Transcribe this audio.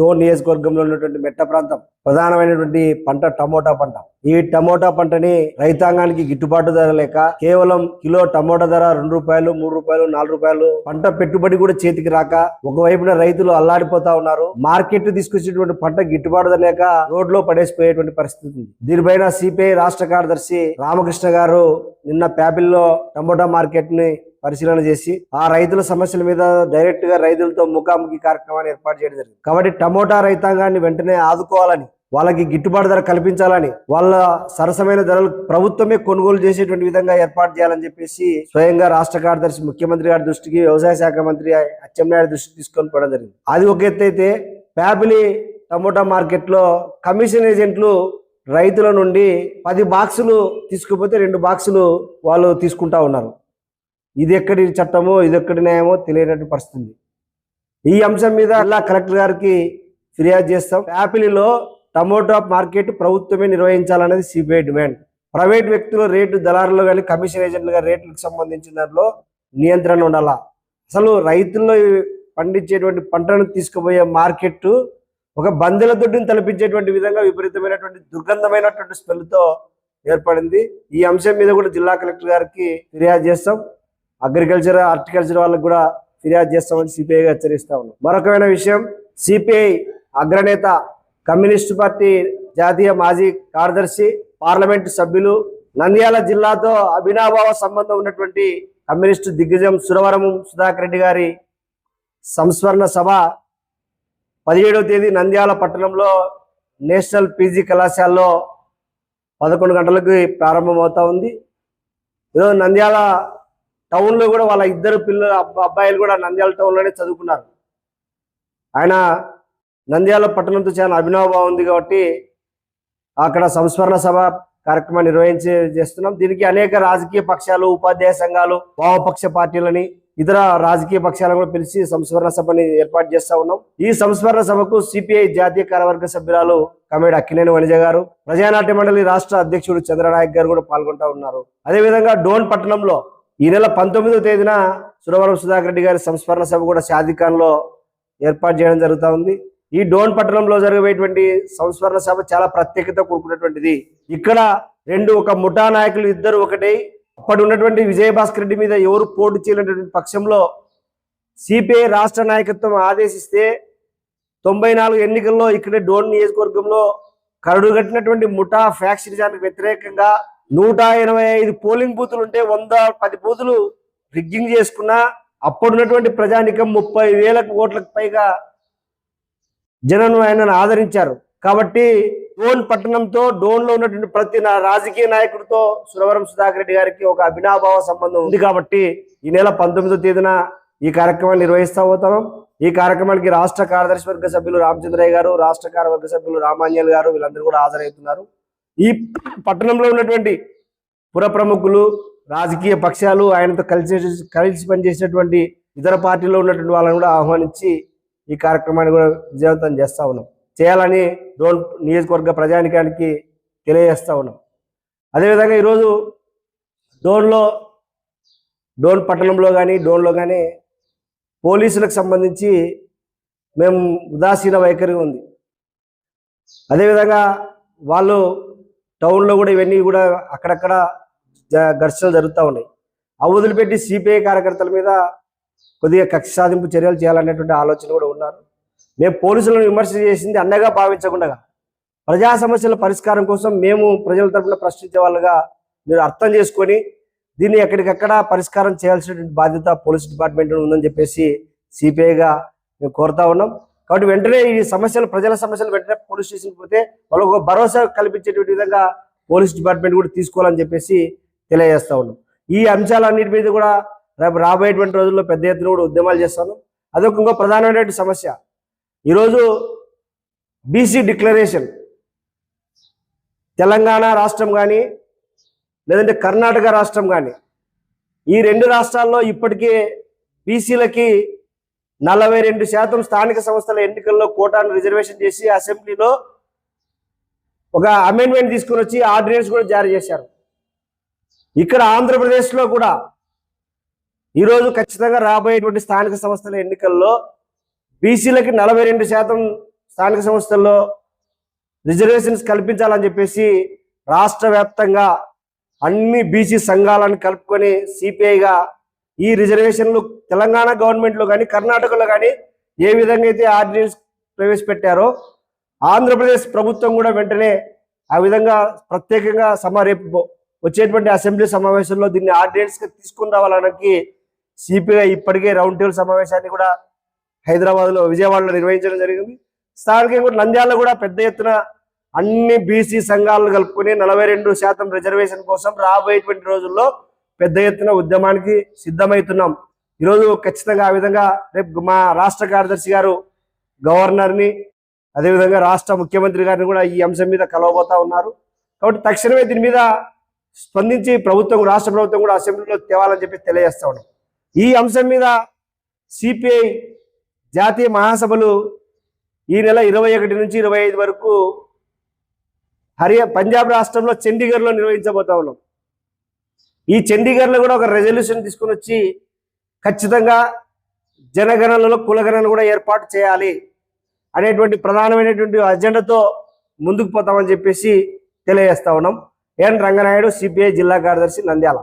Door నియోజకవర్గంలో ఉన్నటువంటి మెట్ట ప్రాంతం ప్రధానమైనటువంటి పంట టమోటా పంట. ఈ టమోటా పంటని రైతాంగానికి గిట్టుబాటు ధర లేక కేవలం కిలో టమోటా ధర రెండు రూపాయలు మూడు రూపాయలు నాలుగు రూపాయలు పంట పెట్టుబడి కూడా చేతికి రాక ఒకవైపున రైతులు అల్లాడిపోతా ఉన్నారు. మార్కెట్ తీసుకొచ్చేటువంటి పంట గిట్టుబాటు ధర లేక రోడ్లో పడేసిపోయేటువంటి పరిస్థితి ఉంది. దీనిపైన సిపిఐ రాష్ట్ర కార్యదర్శి రామకృష్ణ గారు నిన్న ప్యాపిల్లో టమోటా మార్కెట్ని పరిశీలన చేసి ఆ రైతుల సమస్యల మీద డైరెక్ట్గా రైతులతో ముఖాముఖి కార్యక్రమాన్ని ఏర్పాటు చేయడం జరిగింది. కాబట్టి టమోటా రైతాంగాన్ని వెంటనే ఆదుకోవాలని వాళ్ళకి గిట్టుబాటు ధర కల్పించాలని వాళ్ళ సరసమైన ధరలు ప్రభుత్వమే కొనుగోలు చేసేటువంటి విధంగా ఏర్పాటు చేయాలని చెప్పేసి స్వయంగా రాష్ట్ర కార్యదర్శి ముఖ్యమంత్రి గారి దృష్టికి వ్యవసాయ శాఖ మంత్రి అచ్చెన్నాయుడు దృష్టికి తీసుకొని పోవడం జరిగింది. అది ఒక ఎత్తు అయితే ప్యాపిలి టమోటా మార్కెట్లో కమిషన్ ఏజెంట్లు రైతుల నుండి పది బాక్సులు తీసుకుపోతే రెండు బాక్సులు వాళ్ళు తీసుకుంటా ఉన్నారు. ఇది ఎక్కడి చట్టమో ఇది ఎక్కడి న్యాయమో తెలియనట్టు పరిస్థితుంది ఈ అంశం మీద జిల్లా కలెక్టర్ గారికి ఫిర్యాదు చేస్తాం. యాపిలిలో టమోటా మార్కెట్ ప్రభుత్వమే నిర్వహించాలనేది సిబిఐ డిమాండ్. ప్రైవేట్ వ్యక్తుల రేటు దళారులు కానీ కమిషన్ ఏజెంట్లుగా రేట్లకు సంబంధించిన దాంట్లో నియంత్రణ ఉండాలా? అసలు రైతుల్లో పండించేటువంటి పంటను తీసుకుపోయే మార్కెట్ ఒక బందెల దొడ్డిని తలపించేటువంటి విధంగా విపరీతమైనటువంటి దుర్గంధమైనటువంటి స్మెల్తో ఏర్పడింది. ఈ అంశం మీద కూడా జిల్లా కలెక్టర్ గారికి ఫిర్యాదు చేస్తాం. అగ్రికల్చర్ హార్టికల్చర్ వాళ్ళకి కూడా ఫిర్యాదు చేస్తామని సిపిఐ హెచ్చరిస్తా ఉన్నాం మరొకమైన విషయం సిపిఐ అగ్రనేత కమ్యూనిస్టు పార్టీ జాతీయ మాజీ కార్యదర్శి పార్లమెంటు సభ్యులు నంద్యాల జిల్లాతో అభినాభావ సంబంధం ఉన్నటువంటి కమ్యూనిస్టు దిగ్గజం సురవరం సుధాకర్ రెడ్డి గారి సంస్మరణ సభ పదిహేడవ తేదీ నంద్యాల పట్టణంలో నేషనల్ పీజీ కళాశాలలో పదకొండు గంటలకు ప్రారంభమవుతా ఉంది. ఈరోజు నంద్యాల టౌన్లో కూడా వాళ్ళ ఇద్దరు పిల్లలు అబ్బ- అబ్బాయిలు కూడా నంద్యాల టౌన్లోనే చదువుకున్నారు. ఆయన నంద్యాల పట్టణంతో చాలా అభినవభావం ఉంది కాబట్టి అక్కడ సంస్మరణ సభ కార్యక్రమం నిర్వహించి చేస్తున్నాం. దీనికి అనేక రాజకీయ పక్షాలు ఉపాధ్యాయ సంఘాలు వామపక్ష పార్టీలని ఇతర రాజకీయ పక్షాలను కూడా పిలిచి సంస్మరణ సభని ఏర్పాటు చేస్తా ఉన్నాం. ఈ సంస్మరణ సభకు సిపిఐ జాతీయ కార్యవర్గ సభ్యురాలు కమేడ్ అక్కినేని వనిజ గారు ప్రజానాట్య మండలి రాష్ట్ర అధ్యక్షుడు చంద్రనాయక్ గారు కూడా పాల్గొంటా ఉన్నారు. అదేవిధంగా డోన్ పట్టణంలో ఈ నెల పంతొమ్మిదవ తేదీన సురవరం సుధాకర్ రెడ్డి గారి సంస్మరణ సభ కూడా షాదిఖాన్లో ఏర్పాటు చేయడం జరుగుతూ ఉంది. ఈ డోన్ పట్టణంలో జరిగేటువంటి సంస్మరణ సభ చాలా ప్రత్యేకత కూడుకున్నటువంటిది. ఇక్కడ రెండు ఒక ముఠా నాయకులు ఇద్దరు ఒకటి అప్పటి ఉన్నటువంటి విజయభాస్కర్ రెడ్డి మీద ఎవరు పోటీ చేయలేనటువంటి పక్షంలో సిపిఐ రాష్ట్ర నాయకత్వం ఆదేశిస్తే తొంభై నాలుగు ఎన్నికల్లో ఇక్కడే డోన్ నియోజకవర్గంలో కరడు కట్టినటువంటి ముఠా ఫ్యాక్షనిజానికి వ్యతిరేకంగా నూట ఎనభై ఐదు పోలింగ్ బూతులు ఉంటే వంద పది బూతులు రిగ్గింగ్ చేసుకున్నా అప్పుడున్నటువంటి ప్రజానికం ముప్పై వేలకు ఓట్లకు పైగా జనం ఆయనను ఆదరించారు. కాబట్టి డోన్ పట్టణంతో డోన్లో ఉన్నటువంటి ప్రతి నా రాజకీయ నాయకుడితో సురవరం సుధాకర్ రెడ్డి గారికి ఒక అభినాభావ సంబంధం ఉంది కాబట్టి ఈ నెల పంతొమ్మిదో తేదీన ఈ కార్యక్రమాన్ని నిర్వహిస్తూ పోతాం. ఈ కార్యక్రమానికి రాష్ట్ర కార్యదర్శి వర్గ సభ్యులు రామచంద్రయ్య గారు రాష్ట్ర కార్యవర్గ సభ్యులు రామాంజల్ గారు వీళ్ళందరూ కూడా హాజరవుతున్నారు. ఈ పట్టణంలో ఉన్నటువంటి పుర ప్రముఖులు రాజకీయ పక్షాలు ఆయనతో కలిసి కలిసి పనిచేసినటువంటి ఇతర పార్టీలో ఉన్నటువంటి వాళ్ళని కూడా ఆహ్వానించి ఈ కార్యక్రమాన్ని కూడా విజయవంతం చేస్తూ ఉన్నాం. చేయాలని డోన్ నియోజకవర్గ ప్రజానికానికి తెలియజేస్తూ ఉన్నాం. అదేవిధంగా ఈరోజు డోన్లో డోన్ పట్టణంలో కానీ డోన్లో కానీ పోలీసులకు సంబంధించి మేము ఉదాసీన వైఖరి ఉంది. అదేవిధంగా వాళ్ళు టౌన్లో కూడా ఇవన్నీ కూడా అక్కడక్కడ ఘర్షణలు జరుగుతూ ఉన్నాయి. ఆ వదిలిపెట్టి సిపిఐ కార్యకర్తల మీద కొద్దిగా కక్ష సాధింపు చర్యలు చేయాలనేటువంటి ఆలోచన కూడా ఉన్నారు. మేము పోలీసులను విమర్శ చేసింది అన్నగా భావించకుండా ప్రజా సమస్యల పరిష్కారం కోసం మేము ప్రజల తరఫున ప్రశ్నించే వాళ్ళగా మీరు అర్థం చేసుకొని దీన్ని ఎక్కడికక్కడ పరిష్కారం చేయాల్సినటువంటి బాధ్యత పోలీస్ డిపార్ట్మెంట్ ఉందని చెప్పేసి సిపిఐగా మేము కోరుతా ఉన్నాం. కాబట్టి వెంటనే ఈ సమస్యలు ప్రజల సమస్యలు వెంటనే పోలీస్ స్టేషన్కి పోతే వాళ్ళకు ఒక భరోసా కల్పించేటువంటి విధంగా పోలీస్ డిపార్ట్మెంట్ కూడా తీసుకోవాలని చెప్పేసి తెలియజేస్తా ఉన్నాం. ఈ అంశాలన్నిటి మీద కూడా రేపు రాబోయేటువంటి రోజుల్లో పెద్ద ఎత్తున కూడా ఉద్యమాలు చేస్తాను. అదొక ఇంకో ప్రధానమైనటువంటి సమస్య. ఈరోజు బీసీ డిక్లరేషన్. తెలంగాణ రాష్ట్రం కానీ లేదంటే కర్ణాటక రాష్ట్రం కానీ ఈ రెండు రాష్ట్రాల్లో ఇప్పటికే బీసీలకి నలభై రెండు శాతం స్థానిక సంస్థల ఎన్నికల్లో కోటాను రిజర్వేషన్ చేసి అసెంబ్లీలో ఒక అమెండ్మెంట్ తీసుకుని వచ్చి ఆర్డినెన్స్ కూడా జారీ చేశారు. ఇక్కడ ఆంధ్రప్రదేశ్లో కూడా ఈరోజు ఖచ్చితంగా రాబోయేటువంటి స్థానిక సంస్థల ఎన్నికల్లో బీసీలకి నలభై రెండు శాతం స్థానిక సంస్థల్లో రిజర్వేషన్స్ కల్పించాలని చెప్పేసి రాష్ట్ర వ్యాప్తంగా అన్ని బీసీ సంఘాలను కలుపుకొని సిపిఐగా ఈ రిజర్వేషన్లు తెలంగాణ గవర్నమెంట్లో కానీ కర్ణాటకలో కానీ ఏ విధంగా అయితే ఆర్డినెన్స్ ప్రవేశపెట్టారో ఆంధ్రప్రదేశ్ ప్రభుత్వం కూడా వెంటనే ఆ విధంగా ప్రత్యేకంగా సమా రేపు వచ్చేటువంటి అసెంబ్లీ సమావేశంలో దీన్ని ఆర్డినెన్స్గా తీసుకుని రావాలనకి సిపిఐ ఇప్పటికే రౌండ్ టేబుల్ సమావేశాన్ని కూడా హైదరాబాద్లో విజయవాడలో నిర్వహించడం జరిగింది. స్థానికంగా కూడా నంద్యాలలో కూడా పెద్ద ఎత్తున అన్ని బీసీ సంఘాలను కలుపుకొని నలభై రెండు శాతం రిజర్వేషన్ కోసం రాబోయేటువంటి రోజుల్లో పెద్ద ఎత్తున ఉద్యమానికి సిద్ధమవుతున్నాం. ఈరోజు ఖచ్చితంగా ఆ విధంగా రేపు మా రాష్ట్ర కార్యదర్శి గారు గవర్నర్ని అదేవిధంగా రాష్ట్ర ముఖ్యమంత్రి గారిని కూడా ఈ అంశం మీద కలవబోతా ఉన్నారు. కాబట్టి తక్షణమే దీని మీద స్పందించి ప్రభుత్వం రాష్ట్ర ప్రభుత్వం కూడా అసెంబ్లీలో తేవాలని చెప్పి తెలియజేస్తా ఉన్నాం. ఈ అంశం మీద సిపిఐ జాతీయ మహాసభలు ఈ నెల ఇరవై ఒకటి నుంచి ఇరవై ఐదు వరకు హర్యా పంజాబ్ రాష్ట్రంలో చండీగఢ్లో నిర్వహించబోతా ఉన్నాం. ఈ చండీగఢ్లో కూడా ఒక రెజల్యూషన్ తీసుకుని వచ్చి ఖచ్చితంగా జనగణనలో కులగణన కూడా ఏర్పాటు చేయాలి అనేటువంటి ప్రధానమైనటువంటి అజెండాతో ముందుకు పోతామని చెప్పేసి తెలియజేస్తా ఉన్నాం. ఎన్ రంగనాయుడు సిపిఐ జిల్లా కార్యదర్శి నంద్యాల.